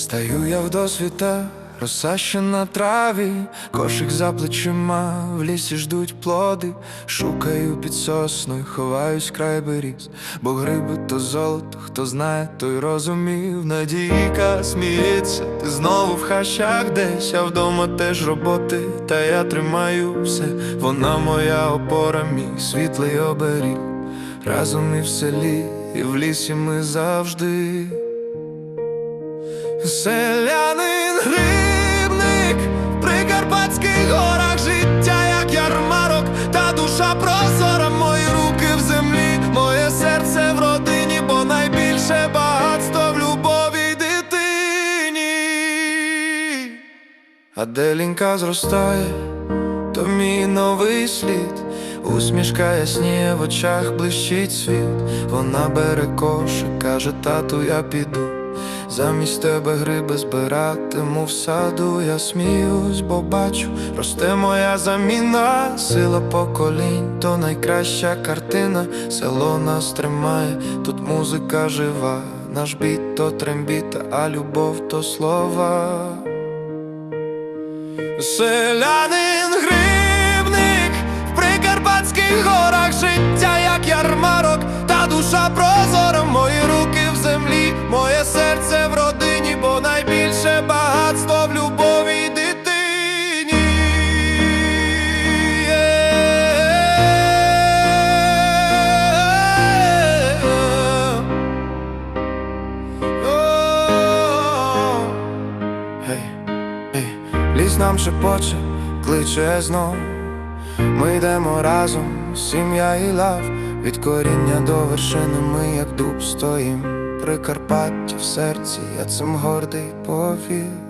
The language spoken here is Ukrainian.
Стаю я в досвіта, роса ще на траві, кошик за плечима, в лісі ждуть плоди, шукаю під сосною, ховаюсь край беріз, бо гриби то золото, хто знає, той розумів. Надійка сміється, ти знову в хащах десь, а вдома теж роботи, та я тримаю все, вона моя опора, мій світлий оберіг. Разом і в селі, і в лісі ми завжди. Селянин грибник в Прикарпатських горах життя, як ярмарок, та душа прозора, мої руки в землі, моє серце в родині, бо найбільше багатство в любові дитині. А де лінька зростає, то мій новий слід. Усмішка ясніє в очах блищить світ. Вона бере кошик, каже, тату, я піду. Замість тебе гриби збиратиму в саду, я сміюсь, бо бачу, росте моя заміна, сила поколінь, то найкраща картина, село нас тримає, тут музика жива, наш біт то трембіта, а любов то слова. Селянин грибник в Прикарпатських горах нам шепоче, кличе знов. Ми йдемо разом, сім'я і лав, від коріння до вершини ми, як дуб, стоїм. Прикарпаття в серці, я цим гордий повір.